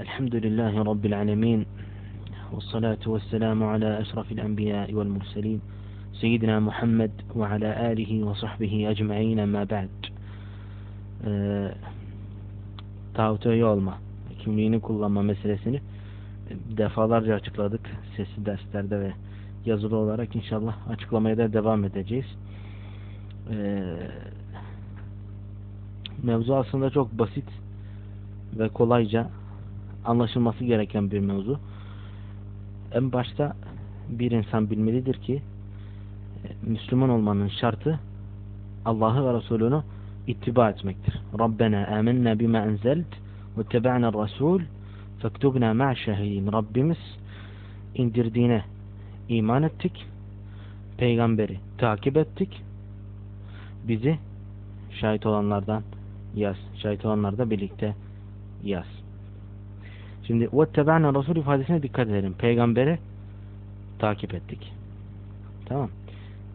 الحمد لله رب العالمين والصلاة والسلام على أشرف الأنبياء والمرسلين سيدنا محمد وعلى آله وصحبه أجمعين ما بعد Ee, tağuta üye olma, kimliğini kullanma meselesini defalarca açıkladık sesli derslerde ve yazılı olarak inşallah açıklamaya da devam edeceğiz. Ee, mevzu aslında çok basit ve kolayca anlaşılması gereken bir mevzu. En başta bir insan bilmelidir ki e, Müslüman olmanın şartı Allah'ı ve Resulünü ittiba etmektir. Rabbena amennâ bima enzelt ve tebe'na rasul fektubna ma'a şehidin. Rabbimiz indirdiğine iman ettik. Peygamberi takip ettik. Bizi şahit olanlardan yaz. Şahit olanlar birlikte yaz. Şimdi وَاتَّبَعْنَا Resul ifadesine dikkat edelim. Peygamberi takip ettik. Tamam.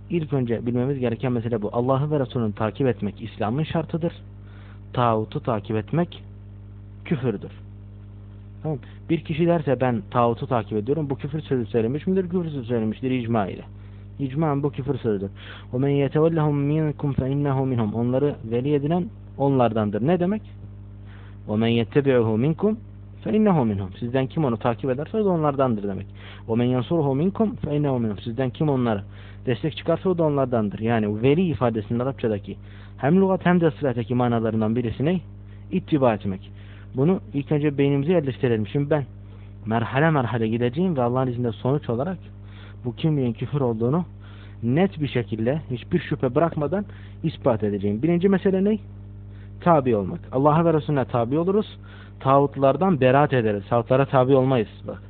İlk önce bilmemiz gereken mesele bu. Allah'ı ve Resulünü takip etmek İslam'ın şartıdır. Tağutu takip etmek küfürdür. Tamam. Bir kişi derse ben tağutu takip ediyorum. Bu küfür sözü söylemiş midir? Küfür sözü söylemiştir icma ile. İcmaen bu küfür sözüdür. وَمَنْ يَتَوَلَّهُمْ مِنْكُمْ فَاِنَّهُ minhum. Onları veli edinen onlardandır. Ne demek? وَمَنْ يَتَّبِعُهُ مِنْكُمْ فَاِنَّهُ minhum. Sizden kim onu takip ederse o da onlardandır demek. وَمَنْ يَنْصُرُهُ مِنْكُمْ فَاِنَّهُ minhum. Sizden kim onları destek çıkarsa o da onlardandır. Yani veli ifadesinin Arapçadaki hem lügat hem de sırattaki manalarından birisi ne? İttiba etmek. Bunu ilk önce beynimize yerleştirelim. Şimdi ben merhale merhale gideceğim ve Allah'ın izniyle sonuç olarak bu kimliğin küfür olduğunu net bir şekilde hiçbir şüphe bırakmadan ispat edeceğim. Birinci mesele ne? Tabi olmak. Allah'a ve Resulüne tabi oluruz. Tağutlardan beraat ederiz. Tağutlara tabi olmayız. Bak.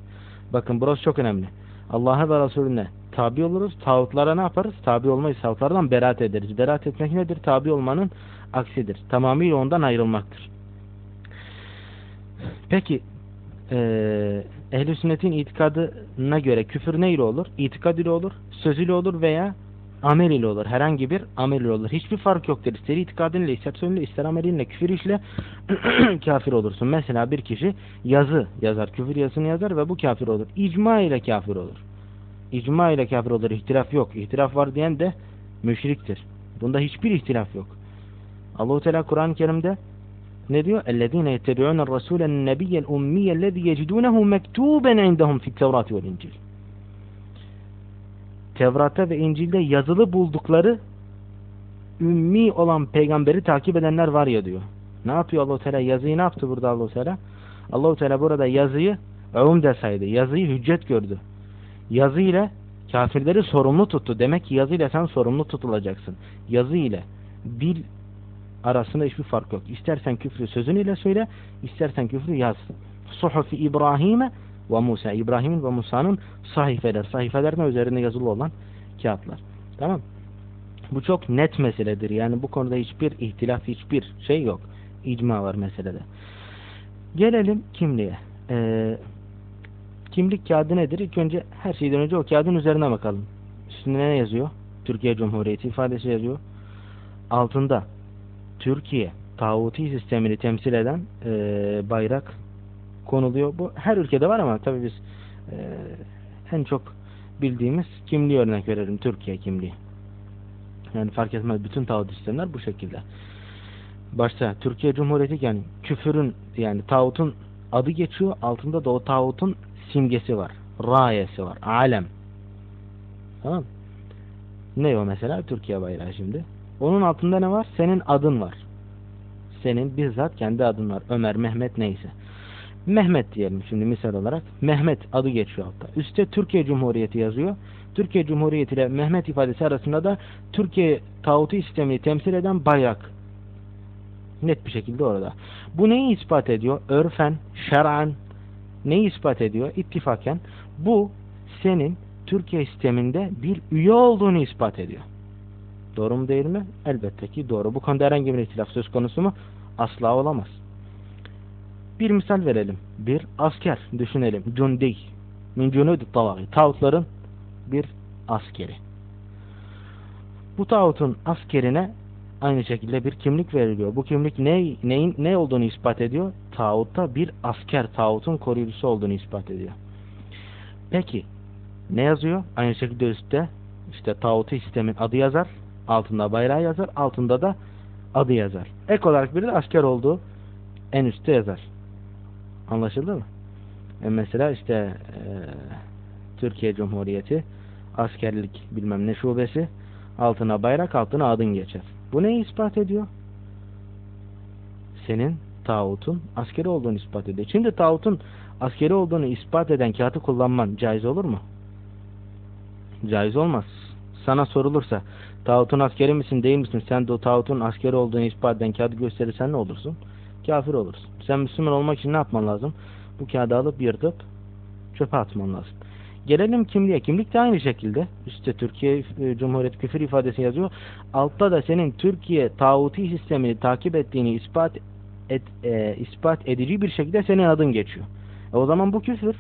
Bakın burası çok önemli. Allah'a ve Resulüne tabi oluruz. Tağutlara ne yaparız? Tabi olmayız. Tağutlardan beraat ederiz. Beraat etmek nedir? Tabi olmanın aksidir. Tamamıyla ondan ayrılmaktır. Peki ee, ehl sünnetin itikadına göre küfür ne ile olur? İtikad ile olur, söz ile olur veya amel ile olur. Herhangi bir amel ile olur. Hiçbir fark yoktur. İster itikadınla, ister sözünle, ister amelinle, küfür işle kafir olursun. Mesela bir kişi yazı yazar, küfür yazısını yazar ve bu kafir olur. İcma ile kafir olur. İcma ile kafir olur. İhtilaf yok. İhtilaf var diyen de müşriktir. Bunda hiçbir ihtilaf yok. Allahu Teala Kur'an-ı Kerim'de ne diyor? اَلَّذ۪ينَ يَتَّبِعُونَ الرَّسُولَ النَّبِيَّ الْاُمِّيَ الَّذ۪ي يَجِدُونَهُ مَكْتُوبًا عِنْدَهُمْ فِي التَّوْرَاتِ وَالْاِنْجِيلِ Tevrat'ta ve İncil'de yazılı buldukları ümmi olan peygamberi takip edenler var ya diyor. Ne yapıyor Allahu Teala? Yazıyı ne yaptı burada Allahu Teala? Allahu Teala burada yazıyı umde saydı. Yazıyı hüccet gördü. Yazı ile kafirleri sorumlu tuttu. Demek ki yazı ile sen sorumlu tutulacaksın. Yazı ile dil arasında hiçbir fark yok. İstersen küfrü sözünüyle söyle, istersen küfrü yaz. Suhufi İbrahim'e ve Musa. İbrahim'in ve Musa'nın sahifeler. Sahifeler ne üzerinde yazılı olan kağıtlar. Tamam Bu çok net meseledir. Yani bu konuda hiçbir ihtilaf, hiçbir şey yok. İcma var meselede. Gelelim kimliğe. Ee, kimlik kağıdı nedir? İlk önce her şeyden önce o kağıdın üzerine bakalım. Üstünde ne yazıyor? Türkiye Cumhuriyeti ifadesi yazıyor. Altında Türkiye tağuti sistemini temsil eden e, bayrak konuluyor. Bu her ülkede var ama tabii biz e, en çok bildiğimiz kimliği örnek verelim. Türkiye kimliği. Yani fark etmez. Bütün tağut sistemler bu şekilde. Başta Türkiye Cumhuriyeti yani küfürün yani tağutun adı geçiyor. Altında da o tağutun simgesi var. Rayesi var. Alem. Tamam Ne o mesela? Türkiye bayrağı şimdi. Onun altında ne var? Senin adın var. Senin bizzat kendi adın var. Ömer, Mehmet neyse. Mehmet diyelim şimdi misal olarak. Mehmet adı geçiyor altta. Üste Türkiye Cumhuriyeti yazıyor. Türkiye Cumhuriyeti ile Mehmet ifadesi arasında da Türkiye tağutu sistemini temsil eden bayrak. Net bir şekilde orada. Bu neyi ispat ediyor? Örfen, şer'an neyi ispat ediyor? İttifaken bu senin Türkiye sisteminde bir üye olduğunu ispat ediyor. Doğru mu değil mi? Elbette ki doğru. Bu konuda herhangi bir ihtilaf söz konusu mu? Asla olamaz. Bir misal verelim. Bir asker düşünelim. Cundi. Min cunudi tavagi. Tağutların bir askeri. Bu tağutun askerine aynı şekilde bir kimlik veriliyor. Bu kimlik ne, neyin ne olduğunu ispat ediyor? tağutta bir asker, tağutun koruyucusu olduğunu ispat ediyor. Peki ne yazıyor? Aynı şekilde üstte işte tağutu sistemin adı yazar. Altında bayrağı yazar. Altında da adı yazar. Ek olarak bir de asker olduğu en üstte yazar. Anlaşıldı mı? E mesela işte e, Türkiye Cumhuriyeti askerlik bilmem ne şubesi altına bayrak altına adın geçer. Bu neyi ispat ediyor? Senin tağutun askeri olduğunu ispat ediyor. Şimdi tağutun askeri olduğunu ispat eden kağıtı kullanman caiz olur mu? Caiz olmaz. Sana sorulursa tağutun askeri misin değil misin? Sen de o tağutun askeri olduğunu ispat eden kağıdı gösterirsen ne olursun? Kafir olursun. Sen Müslüman olmak için ne yapman lazım? Bu kağıdı alıp yırtıp çöpe atman lazım. Gelelim kimliğe. Kimlik de aynı şekilde. Üstte Türkiye e, Cumhuriyeti küfür ifadesi yazıyor. Altta da senin Türkiye tağuti sistemini takip ettiğini ispat et, e, ispat edici bir şekilde senin adın geçiyor. E o zaman bu küfür.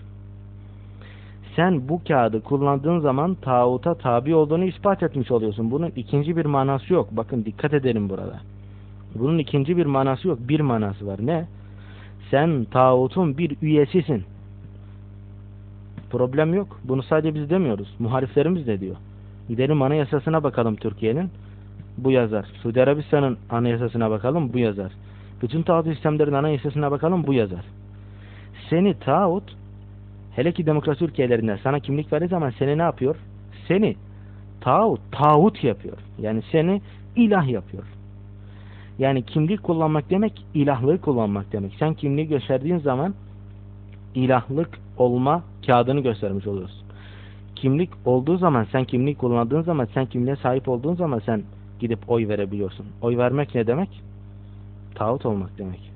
Sen bu kağıdı kullandığın zaman tağuta tabi olduğunu ispat etmiş oluyorsun. Bunun ikinci bir manası yok. Bakın dikkat edelim burada. Bunun ikinci bir manası yok. Bir manası var. Ne? Sen tağutun bir üyesisin. Problem yok. Bunu sadece biz demiyoruz. Muhariflerimiz de diyor. Gidelim anayasasına bakalım Türkiye'nin. Bu yazar. Suudi Arabistan'ın anayasasına bakalım. Bu yazar. Bütün tağut sistemlerin anayasasına bakalım. Bu yazar. Seni tağut hele ki demokrasi ülkelerinde sana kimlik verdiği zaman seni ne yapıyor? Seni tağut, tağut yapıyor. Yani seni ilah yapıyor. Yani kimlik kullanmak demek ilahlığı kullanmak demek. Sen kimliği gösterdiğin zaman ilahlık olma kağıdını göstermiş oluyorsun. Kimlik olduğu zaman sen kimlik kullandığın zaman sen kimliğe sahip olduğun zaman sen gidip oy verebiliyorsun. Oy vermek ne demek? Tağut olmak demek.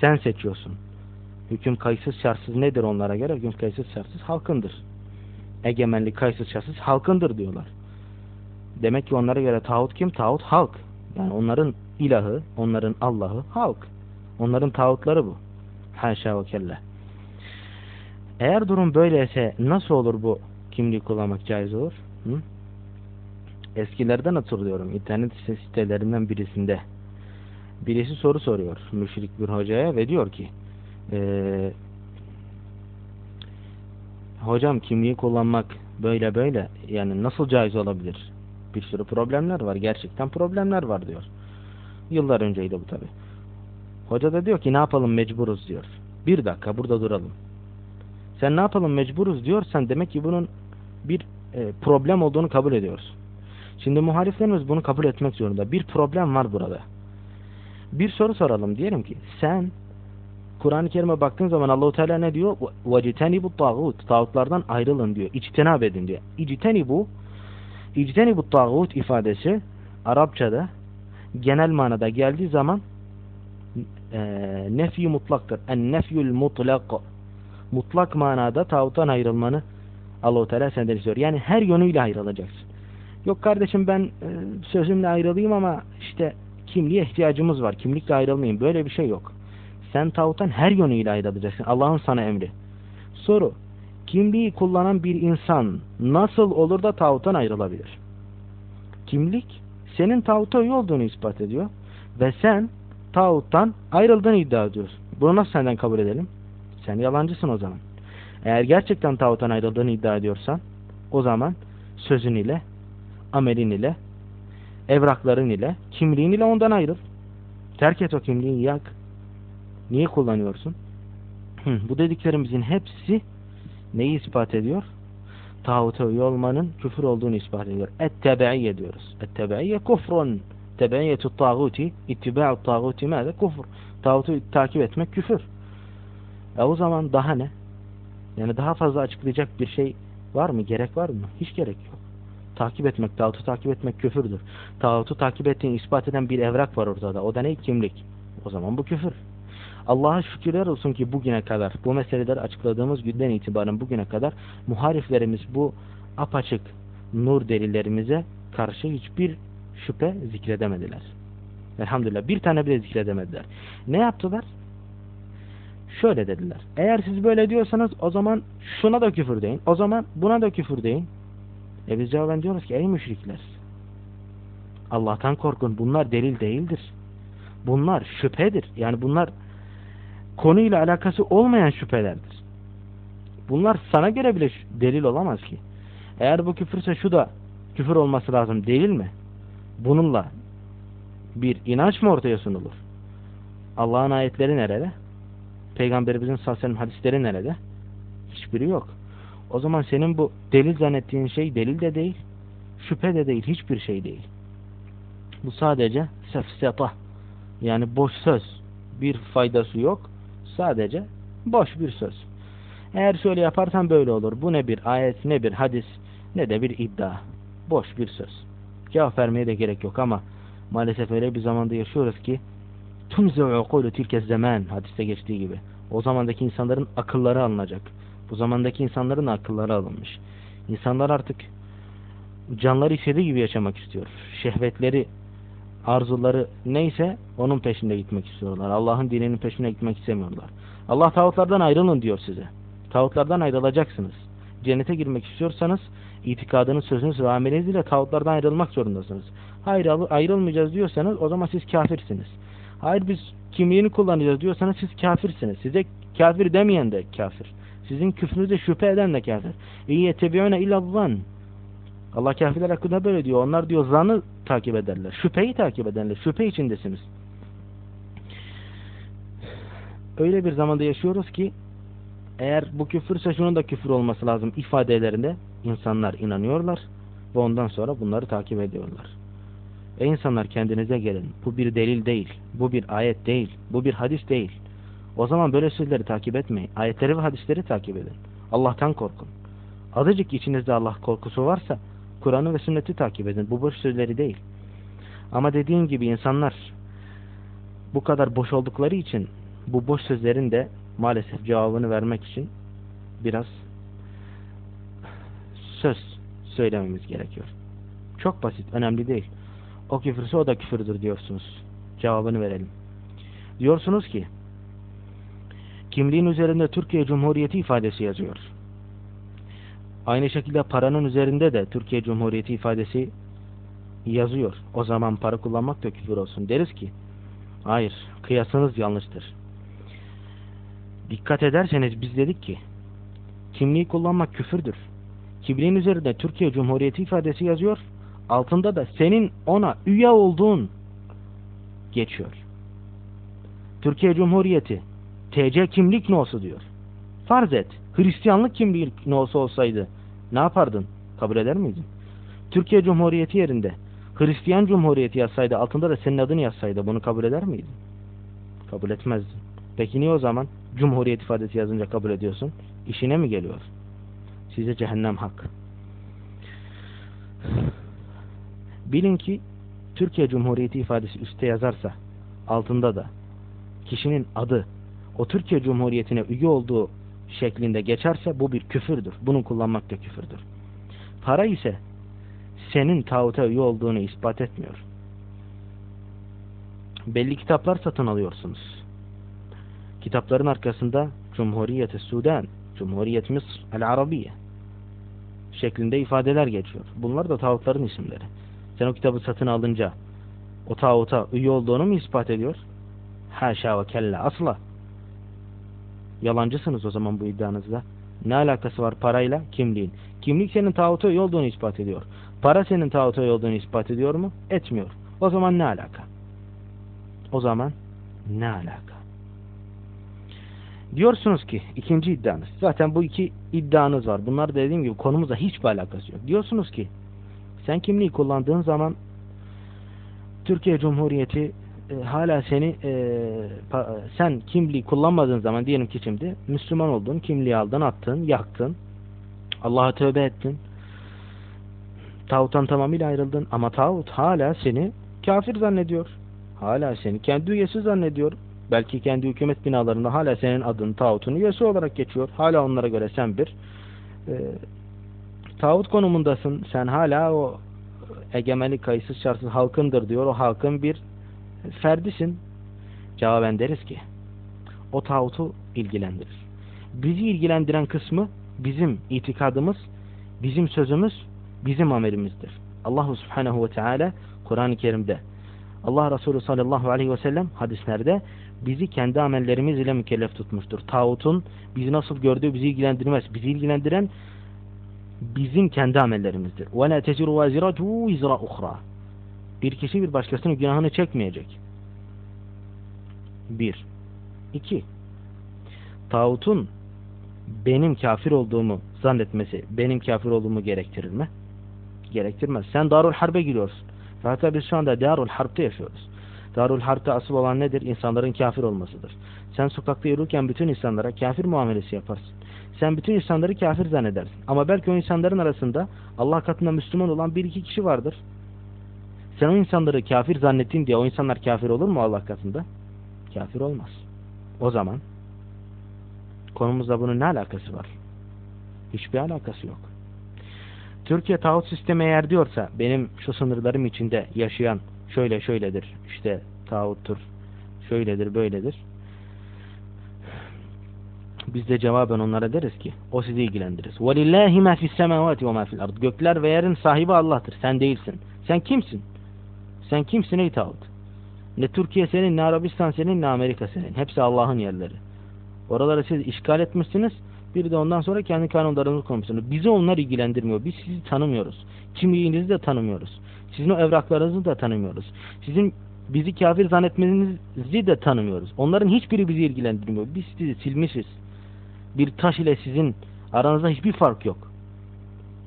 Sen seçiyorsun. Hüküm kayıtsız şartsız nedir onlara göre? Hüküm kayıtsız şartsız halkındır. Egemenlik kayıtsız şartsız halkındır diyorlar. Demek ki onlara göre tağut kim? Tağut halk. Yani onların ilahı, onların Allah'ı halk. Onların tağutları bu. Haşa ve kella. Eğer durum böyleyse nasıl olur bu kimliği kullanmak caiz olur? Hı? Eskilerden hatırlıyorum internet sitelerinden birisinde. Birisi soru soruyor müşrik bir hocaya ve diyor ki ee, hocam kimliği kullanmak böyle böyle yani nasıl caiz olabilir? bir sürü problemler var. Gerçekten problemler var diyor. Yıllar önceydi bu tabi. Hoca da diyor ki ne yapalım mecburuz diyor. Bir dakika burada duralım. Sen ne yapalım mecburuz diyorsan demek ki bunun bir e, problem olduğunu kabul ediyoruz. Şimdi muhaliflerimiz bunu kabul etmek zorunda. Bir problem var burada. Bir soru soralım diyelim ki sen Kur'an-ı Kerim'e baktığın zaman Allahu Teala ne diyor? bu tağut. Tağutlardan ayrılın diyor. İctinab edin diyor. İctenibu bu İctenibu tağut ifadesi Arapçada genel manada geldiği zaman e, nefyi mutlaktır. En nefyül mutlak mutlak manada tağuttan ayrılmanı Allah-u Teala senden istiyor. Yani her yönüyle ayrılacaksın. Yok kardeşim ben e, sözümle ayrılayım ama işte kimliğe ihtiyacımız var. Kimlikle ayrılmayayım. Böyle bir şey yok. Sen tağuttan her yönüyle ayrılacaksın. Allah'ın sana emri. Soru. Kimliği kullanan bir insan nasıl olur da tağuttan ayrılabilir? Kimlik senin tağuta üye olduğunu ispat ediyor. Ve sen tağuttan ayrıldığını iddia ediyorsun. Bunu nasıl senden kabul edelim? Sen yalancısın o zaman. Eğer gerçekten tağuttan ayrıldığını iddia ediyorsan o zaman sözün ile, amelin ile, evrakların ile, kimliğin ile ondan ayrıl. Terk et o kimliği yak. Niye kullanıyorsun? Bu dediklerimizin hepsi neyi ispat ediyor? Tağuta üye olmanın küfür olduğunu ispat ediyor. Et-tebe'iyye diyoruz. Et-tebe'iyye kufrun. Tebe'iyyetu tağuti, ittiba'u tağuti mâze kufr. Tağutu takip etmek küfür. E o zaman daha ne? Yani daha fazla açıklayacak bir şey var mı? Gerek var mı? Hiç gerek yok. Takip etmek, tağutu takip etmek küfürdür. Tağutu takip ettiğini ispat eden bir evrak var ortada. O da ne? Kimlik. O zaman bu küfür. Allah'a şükürler olsun ki bugüne kadar bu meseleleri açıkladığımız günden itibaren bugüne kadar muhariflerimiz bu apaçık nur delillerimize karşı hiçbir şüphe zikredemediler. Elhamdülillah bir tane bile zikredemediler. Ne yaptılar? Şöyle dediler. Eğer siz böyle diyorsanız o zaman şuna da küfür deyin. O zaman buna da küfür deyin. E biz cevaben diyoruz ki ey müşrikler Allah'tan korkun. Bunlar delil değildir. Bunlar şüphedir. Yani bunlar konuyla alakası olmayan şüphelerdir. Bunlar sana göre bile delil olamaz ki. Eğer bu küfürse şu da küfür olması lazım değil mi? Bununla bir inanç mı ortaya sunulur? Allah'ın ayetleri nerede? Peygamberimizin sallallahu hadisleri nerede? Hiçbiri yok. O zaman senin bu delil zannettiğin şey delil de değil, şüphe de değil, hiçbir şey değil. Bu sadece sefseta. Yani boş söz. Bir faydası yok. Sadece boş bir söz. Eğer şöyle yaparsan böyle olur. Bu ne bir ayet, ne bir hadis, ne de bir iddia. Boş bir söz. Cevap vermeye de gerek yok ama maalesef öyle bir zamanda yaşıyoruz ki tumze ukulu tilke zaman hadiste geçtiği gibi. O zamandaki insanların akılları alınacak. Bu zamandaki insanların akılları alınmış. İnsanlar artık canları istediği gibi yaşamak istiyor. Şehvetleri, arzuları neyse onun peşinde gitmek istiyorlar. Allah'ın dininin peşine gitmek istemiyorlar. Allah tağutlardan ayrılın diyor size. Tağutlardan ayrılacaksınız. Cennete girmek istiyorsanız itikadınız, sözünüz ve ameliniz ile tağutlardan ayrılmak zorundasınız. Hayır ayrılmayacağız diyorsanız o zaman siz kafirsiniz. Hayır biz kimliğini kullanacağız diyorsanız siz kafirsiniz. Size kafir demeyen de kafir. Sizin küfrünüze şüphe eden de kafir. İyi tebiune illallah. Allah kafirler hakkında böyle diyor. Onlar diyor zanı takip ederler. Şüpheyi takip ederler. Şüphe içindesiniz. Öyle bir zamanda yaşıyoruz ki eğer bu küfürse şunun da küfür olması lazım ifadelerinde insanlar inanıyorlar ve ondan sonra bunları takip ediyorlar. Ey insanlar kendinize gelin. Bu bir delil değil. Bu bir ayet değil. Bu bir hadis değil. O zaman böyle sözleri takip etmeyin. Ayetleri ve hadisleri takip edin. Allah'tan korkun. Azıcık içinizde Allah korkusu varsa Kur'an'ı ve sünneti takip edin. Bu boş sözleri değil. Ama dediğim gibi insanlar bu kadar boş oldukları için bu boş sözlerin de maalesef cevabını vermek için biraz söz söylememiz gerekiyor. Çok basit, önemli değil. O küfürse o da küfürdür diyorsunuz. Cevabını verelim. Diyorsunuz ki kimliğin üzerinde Türkiye Cumhuriyeti ifadesi yazıyor. Aynı şekilde paranın üzerinde de Türkiye Cumhuriyeti ifadesi yazıyor. O zaman para kullanmak da küfür olsun. Deriz ki hayır kıyasınız yanlıştır. Dikkat ederseniz biz dedik ki kimliği kullanmak küfürdür. Kimliğin üzerinde Türkiye Cumhuriyeti ifadesi yazıyor. Altında da senin ona üye olduğun geçiyor. Türkiye Cumhuriyeti TC kimlik nosu diyor. Farz et Hristiyanlık kimlik nosu olsaydı ne yapardın? Kabul eder miydin? Türkiye Cumhuriyeti yerinde Hristiyan Cumhuriyeti yazsaydı altında da senin adını yazsaydı bunu kabul eder miydin? Kabul etmezdin. Peki niye o zaman Cumhuriyet ifadesi yazınca kabul ediyorsun? İşine mi geliyor? Size cehennem hak. Bilin ki Türkiye Cumhuriyeti ifadesi üstte yazarsa altında da kişinin adı o Türkiye Cumhuriyeti'ne üye olduğu şeklinde geçerse bu bir küfürdür. Bunu kullanmak da küfürdür. Para ise senin tağuta üye olduğunu ispat etmiyor. Belli kitaplar satın alıyorsunuz. Kitapların arkasında Cumhuriyeti Sudan, Cumhuriyet Mısır, El Arabiye şeklinde ifadeler geçiyor. Bunlar da tağutların isimleri. Sen o kitabı satın alınca o tağuta üye olduğunu mu ispat ediyor? Haşa ve kella asla. Yalancısınız o zaman bu iddianızda. Ne alakası var parayla kimliğin? Kimlik senin tağuta üye olduğunu ispat ediyor. Para senin tağuta üye olduğunu ispat ediyor mu? Etmiyor. O zaman ne alaka? O zaman ne alaka? Diyorsunuz ki ikinci iddianız. Zaten bu iki iddianız var. Bunlar dediğim gibi konumuzla hiçbir alakası yok. Diyorsunuz ki sen kimliği kullandığın zaman Türkiye Cumhuriyeti e, hala seni e, pa, sen kimliği kullanmadığın zaman diyelim ki şimdi Müslüman oldun, kimliği aldın, attın, yaktın. Allah'a tövbe ettin. Tağuttan tamamıyla ayrıldın ama tağut hala seni kafir zannediyor. Hala seni kendi üyesi zannediyor. Belki kendi hükümet binalarında hala senin adın tağutun üyesi olarak geçiyor. Hala onlara göre sen bir e, tağut konumundasın. Sen hala o egemenlik kayıtsız şartsız halkındır diyor. O halkın bir ferdisin. Cevaben deriz ki o tağutu ilgilendirir. Bizi ilgilendiren kısmı bizim itikadımız, bizim sözümüz, bizim amelimizdir. Allahu Subhanahu ve Teala Kur'an-ı Kerim'de Allah Resulü sallallahu aleyhi ve sellem hadislerde bizi kendi amellerimiz ile mükellef tutmuştur. Tağutun bizi nasıl gördüğü bizi ilgilendirmez. Bizi ilgilendiren bizim kendi amellerimizdir. وَلَا تَزِرُ وَازِرَةُ وِزْرَ اُخْرَى bir kişi bir başkasının günahını çekmeyecek. Bir. İki. Tağutun benim kafir olduğumu zannetmesi benim kafir olduğumu gerektirir mi? Gerektirmez. Sen Darul Harp'e giriyorsun. Ve Hatta biz şu anda Darul Harp'te yaşıyoruz. Darul Harp'te asıl olan nedir? İnsanların kafir olmasıdır. Sen sokakta yürürken bütün insanlara kafir muamelesi yaparsın. Sen bütün insanları kafir zannedersin. Ama belki o insanların arasında Allah katında Müslüman olan bir iki kişi vardır. Sen o insanları kafir zannettin diye o insanlar kafir olur mu Allah katında? Kafir olmaz. O zaman konumuzla bunun ne alakası var? Hiçbir alakası yok. Türkiye tağut sistemi eğer diyorsa benim şu sınırlarım içinde yaşayan şöyle şöyledir işte tağuttur şöyledir böyledir biz de cevaben onlara deriz ki o sizi ilgilendirir. وَلِلَّهِ مَا فِي السَّمَاوَاتِ وَمَا فِي الْأَرْضِ Gökler ve yerin sahibi Allah'tır. Sen değilsin. Sen kimsin? Sen kimsin ey tağut? Ne Türkiye senin, ne Arabistan senin, ne Amerika senin. Hepsi Allah'ın yerleri. Oraları siz işgal etmişsiniz. Bir de ondan sonra kendi kanunlarınızı koymuşsunuz. Bizi onlar ilgilendirmiyor. Biz sizi tanımıyoruz. Kimliğinizi de tanımıyoruz. Sizin o evraklarınızı da tanımıyoruz. Sizin bizi kafir zannetmenizi de tanımıyoruz. Onların hiçbiri bizi ilgilendirmiyor. Biz sizi silmişiz. Bir taş ile sizin aranızda hiçbir fark yok.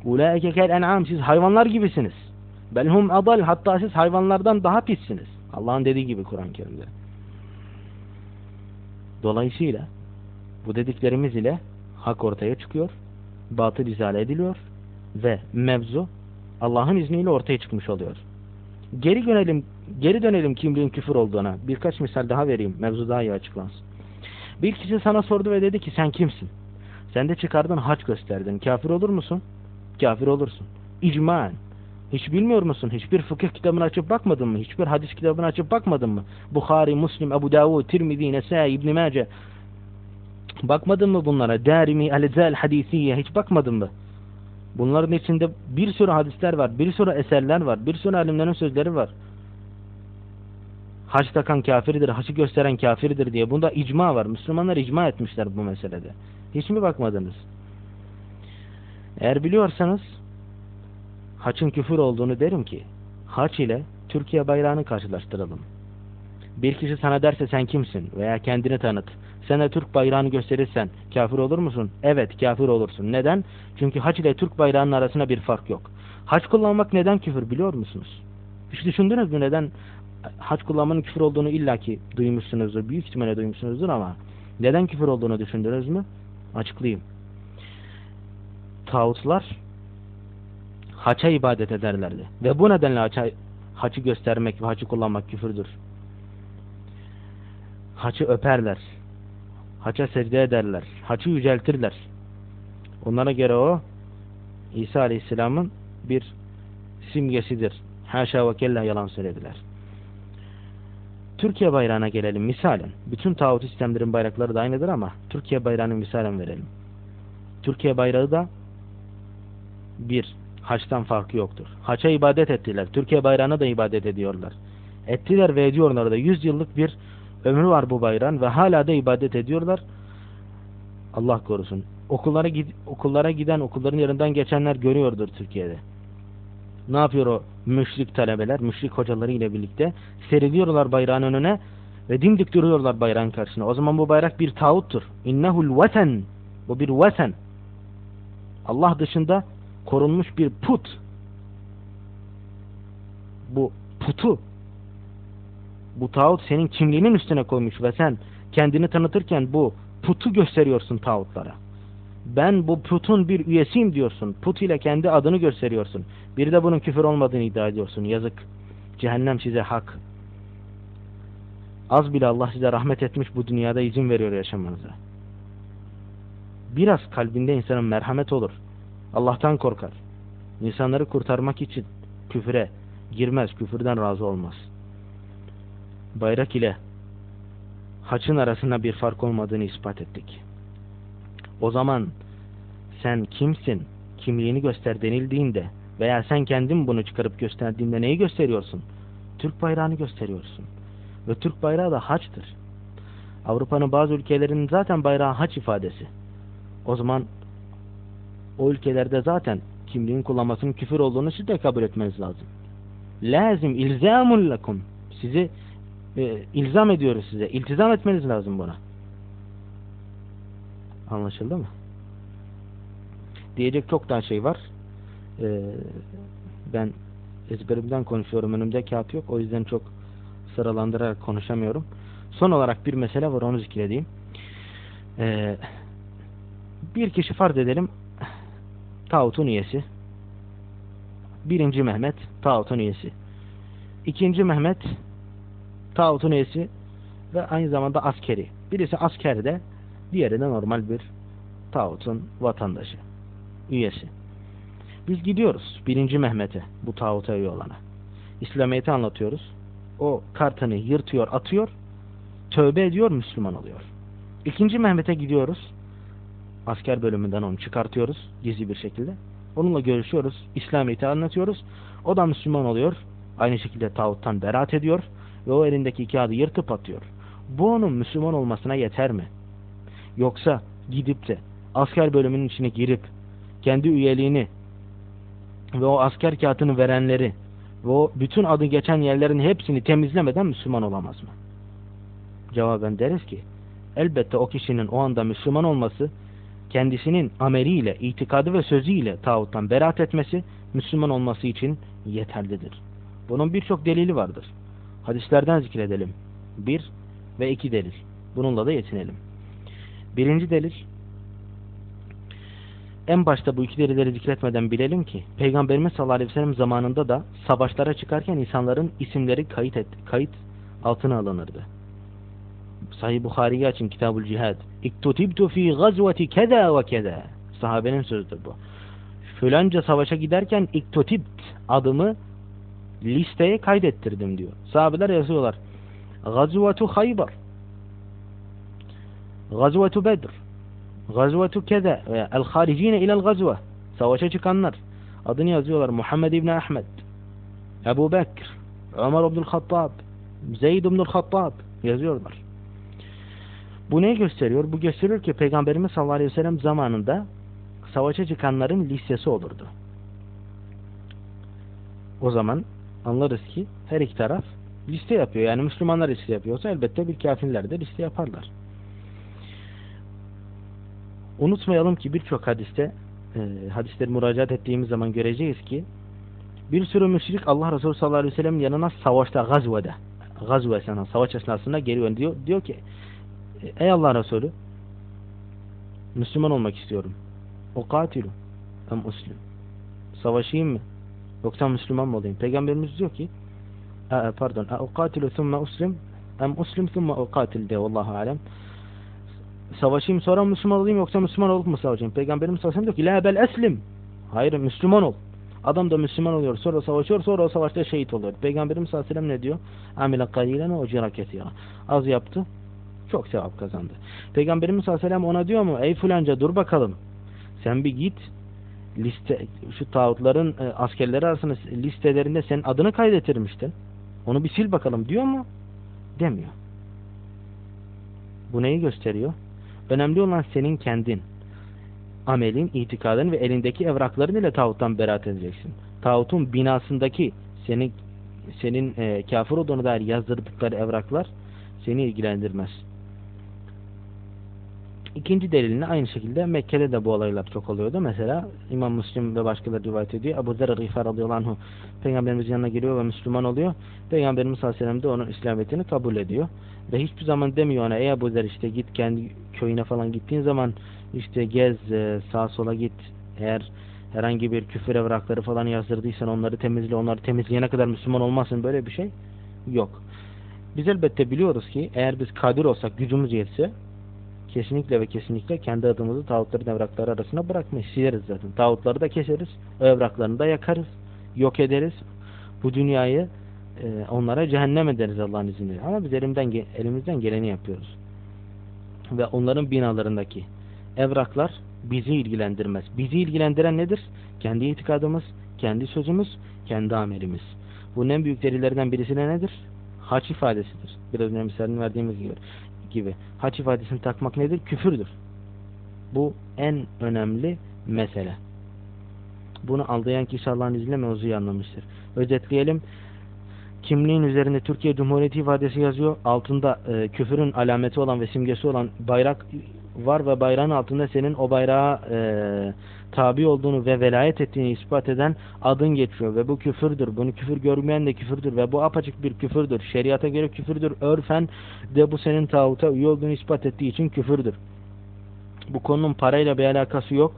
Ulaike kel en'am siz hayvanlar gibisiniz. Belhum adal hatta siz hayvanlardan daha pissiniz. Allah'ın dediği gibi Kur'an-ı Kerim'de. Dolayısıyla bu dediklerimiz ile hak ortaya çıkıyor, batıl izale ediliyor ve mevzu Allah'ın izniyle ortaya çıkmış oluyor. Geri dönelim, geri dönelim kimliğin küfür olduğuna. Birkaç misal daha vereyim. Mevzu daha iyi açıklansın. Bir kişi sana sordu ve dedi ki sen kimsin? Sen de çıkardın haç gösterdin. Kafir olur musun? Kafir olursun. İcmaen. Hiç bilmiyor musun? Hiçbir fıkıh kitabını açıp bakmadın mı? Hiçbir hadis kitabını açıp bakmadın mı? Bukhari, Muslim, Ebu Davud, Tirmidhi, Nesai, İbn Mace. Bakmadın mı bunlara? Darimi, El-Zel, Hadisiye hiç bakmadın mı? Bunların içinde bir sürü hadisler var, bir sürü eserler var, bir sürü alimlerin sözleri var. Haç takan kafirdir, haçı gösteren kafirdir diye. Bunda icma var. Müslümanlar icma etmişler bu meselede. Hiç mi bakmadınız? Eğer biliyorsanız haçın küfür olduğunu derim ki haç ile Türkiye bayrağını karşılaştıralım. Bir kişi sana derse sen kimsin veya kendini tanıt. Sen de Türk bayrağını gösterirsen kafir olur musun? Evet kafir olursun. Neden? Çünkü haç ile Türk bayrağının arasında bir fark yok. Haç kullanmak neden küfür biliyor musunuz? Hiç düşündünüz mü neden haç kullanmanın küfür olduğunu illaki duymuşsunuzdur. Büyük ihtimalle duymuşsunuzdur ama neden küfür olduğunu düşündünüz mü? Açıklayayım. Tağutlar haça ibadet ederlerdi. Ve bu nedenle haça, haçı göstermek ve haçı kullanmak küfürdür. Haçı öperler. Haça secde ederler. Haçı yüceltirler. Onlara göre o İsa Aleyhisselam'ın bir simgesidir. Haşa ve kella yalan söylediler. Türkiye bayrağına gelelim misalen. Bütün tağut sistemlerin bayrakları da aynıdır ama Türkiye bayrağını misalen verelim. Türkiye bayrağı da bir haçtan farkı yoktur. Haça ibadet ettiler. Türkiye bayrağına da ibadet ediyorlar. Ettiler ve ediyorlar da. Yüz yıllık bir ömrü var bu bayrağın ve hala da ibadet ediyorlar. Allah korusun. Okullara, okullara giden, okulların yanından geçenler görüyordur Türkiye'de. Ne yapıyor o müşrik talebeler, müşrik hocaları ile birlikte? Seriliyorlar bayrağın önüne ve dimdik duruyorlar bayrağın karşısına. O zaman bu bayrak bir tağuttur. İnnehul veten. Bu bir veten. Allah dışında korunmuş bir put. Bu putu bu tağut senin kimliğinin üstüne koymuş ve sen kendini tanıtırken bu putu gösteriyorsun tağutlara. Ben bu putun bir üyesiyim diyorsun. Put ile kendi adını gösteriyorsun. Bir de bunun küfür olmadığını iddia ediyorsun. Yazık. Cehennem size hak. Az bile Allah size rahmet etmiş bu dünyada izin veriyor yaşamanıza. Biraz kalbinde insanın merhamet olur. Allah'tan korkar. İnsanları kurtarmak için küfüre girmez, küfürden razı olmaz. Bayrak ile haçın arasında bir fark olmadığını ispat ettik. O zaman sen kimsin, kimliğini göster denildiğinde veya sen kendin bunu çıkarıp gösterdiğinde neyi gösteriyorsun? Türk bayrağını gösteriyorsun. Ve Türk bayrağı da haçtır. Avrupa'nın bazı ülkelerinin zaten bayrağı haç ifadesi. O zaman o ülkelerde zaten kimliğin kullanmasının küfür olduğunu siz de kabul etmeniz lazım. Lazım ilzamun lekum. Sizi e, ilzam ediyoruz size. İltizam etmeniz lazım buna. Anlaşıldı mı? Diyecek çok daha şey var. Ee, ben ezberimden konuşuyorum. Önümde kağıt yok. O yüzden çok sıralandırarak konuşamıyorum. Son olarak bir mesele var. Onu zikredeyim. Ee, bir kişi farz edelim tağutun üyesi. Birinci Mehmet tağutun üyesi. İkinci Mehmet tağutun üyesi ve aynı zamanda askeri. Birisi askerde, diğeri de normal bir tağutun vatandaşı, üyesi. Biz gidiyoruz birinci Mehmet'e, bu tağuta üye olana. İslamiyet'i anlatıyoruz. O kartını yırtıyor, atıyor, tövbe ediyor, Müslüman oluyor. İkinci Mehmet'e gidiyoruz. Asker bölümünden onu çıkartıyoruz gizli bir şekilde. Onunla görüşüyoruz, İslamiyet'i anlatıyoruz. O da Müslüman oluyor. Aynı şekilde tağuttan beraat ediyor ve o elindeki kağıdı yırtıp atıyor. Bu onun Müslüman olmasına yeter mi? Yoksa gidip de asker bölümünün içine girip kendi üyeliğini ve o asker kağıtını verenleri ve o bütün adı geçen yerlerin hepsini temizlemeden Müslüman olamaz mı? Cevaben deriz ki elbette o kişinin o anda Müslüman olması kendisinin ameliyle, itikadı ve sözüyle tağuttan beraat etmesi Müslüman olması için yeterlidir. Bunun birçok delili vardır. Hadislerden zikredelim. Bir ve iki delil. Bununla da yetinelim. Birinci delil en başta bu iki delilleri zikretmeden bilelim ki Peygamberimiz sallallahu aleyhi ve sellem zamanında da savaşlara çıkarken insanların isimleri kayıt, et, kayıt altına alınırdı. Sahih Bukhari'yi açın Kitabul Cihad. İktutibtu fi gazveti keda ve keda. Sahabenin sözüdür bu. Fülanca savaşa giderken iktutibt adımı listeye kaydettirdim diyor. Sahabeler yazıyorlar. Gazvetu Haybar. Gazvetu Bedr. Gazvetu keda veya el haricine ilel gazve. Savaşa çıkanlar. Adını yazıyorlar. Muhammed İbni Ahmed. Ebu Bekir. Ömer Abdülhattab. Zeyd İbnül Hattab yazıyorlar. Bu ne gösteriyor? Bu gösteriyor ki Peygamberimiz sallallahu aleyhi ve sellem zamanında savaşa çıkanların listesi olurdu. O zaman anlarız ki her iki taraf liste yapıyor. Yani Müslümanlar liste yapıyorsa elbette bir kafirler de liste yaparlar. Unutmayalım ki birçok hadiste e, hadisleri müracaat ettiğimiz zaman göreceğiz ki bir sürü müşrik Allah Resulü sallallahu aleyhi ve sellem yanına savaşta gazvede gazve esnasında savaş esnasında geliyor diyor, diyor ki ey Allah Resulü Müslüman olmak istiyorum. O katilu hem Müslüm. Savaşayım mı? Yoksa Müslüman mı olayım? Peygamberimiz diyor ki e, pardon o katilu thumme uslim em uslim thumme o katil diyor Allahu alem. Savaşayım sonra Müslüman olayım yoksa Müslüman olup mu savaşayım? Peygamberimiz sallallahu aleyhi ve sellem diyor ki la bel eslim. Hayır Müslüman ol. Adam da Müslüman oluyor. Sonra savaşıyor. Sonra o savaşta şehit oluyor. Peygamberimiz sallallahu aleyhi ve sellem ne diyor? Amile kalilen o cira kesira. Az yaptı. Çok sevap kazandı. Peygamberimiz sallallahu aleyhi ve sellem ona diyor mu? Ey filanca dur bakalım. Sen bir git liste şu tağutların e, askerleri arasında listelerinde senin adını kaydettirmiştin. Onu bir sil bakalım diyor mu? Demiyor. Bu neyi gösteriyor? Önemli olan senin kendin. Amelin, itikadın ve elindeki evrakların ile tağuttan beraat edeceksin. Tağutun binasındaki senin senin e, kafir olduğuna dair yazdırdıkları evraklar seni ilgilendirmez. İkinci delilini aynı şekilde Mekke'de de bu olaylar çok oluyordu. Mesela İmam Müslim ve başkaları rivayet ediyor. Ebu Zer Gıfar radıyallahu anh Peygamberimiz yanına geliyor ve Müslüman oluyor. Peygamberimiz sallallahu aleyhi ve sellem de onun İslamiyetini kabul ediyor. Ve hiçbir zaman demiyor ona ey Ebu Zer işte git kendi köyüne falan gittiğin zaman işte gez e, sağa sola git. Eğer herhangi bir küfür evrakları falan yazdırdıysan onları temizle. Onları temizleyene kadar Müslüman olmazsın. Böyle bir şey yok. Biz elbette biliyoruz ki eğer biz kadir olsak gücümüz yetse kesinlikle ve kesinlikle kendi adımızı tağutların evrakları arasına bırakmayız. Sileriz zaten. Tağutları da keseriz. Evraklarını da yakarız. Yok ederiz. Bu dünyayı e, onlara cehennem ederiz Allah'ın izniyle. Ama biz elimden, elimizden geleni yapıyoruz. Ve onların binalarındaki evraklar bizi ilgilendirmez. Bizi ilgilendiren nedir? Kendi itikadımız, kendi sözümüz, kendi amelimiz. Bunun en büyük delillerinden birisi de nedir? Haç ifadesidir. Biraz önce misalini verdiğimiz gibi. Gibi haç ifadesini takmak nedir? Küfürdür. Bu en önemli mesele. Bunu aldayan kişi Allah'ın izniyle mevzuyu anlamıştır. Özetleyelim. Kimliğin üzerinde Türkiye Cumhuriyeti ifadesi yazıyor. Altında e, küfürün alameti olan ve simgesi olan bayrak var ve bayrağın altında senin o bayrağa e, tabi olduğunu ve velayet ettiğini ispat eden adın geçiyor ve bu küfürdür. Bunu küfür görmeyen de küfürdür ve bu apaçık bir küfürdür. Şeriata göre küfürdür. Örfen de bu senin tağuta üye olduğunu ispat ettiği için küfürdür. Bu konunun parayla bir alakası yok.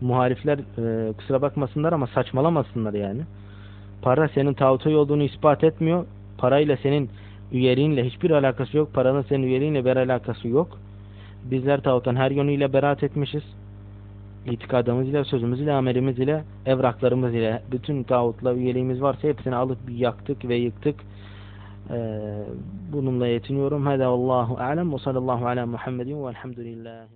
Muhalifler e, kusura bakmasınlar ama saçmalamasınlar yani. Para senin tağuta üye olduğunu ispat etmiyor. Parayla senin üyeliğinle hiçbir alakası yok. Paranın senin üyeliğinle bir alakası yok. Bizler tağuttan her yönüyle beraat etmişiz. İtikadımız ile, sözümüz ile, amelimiz ile, evraklarımız ile, bütün tağutla üyeliğimiz varsa hepsini alıp yaktık ve yıktık. Ee, bununla yetiniyorum. Hada Allahu alem ve sallallahu ala Muhammedin ve elhamdülillahi.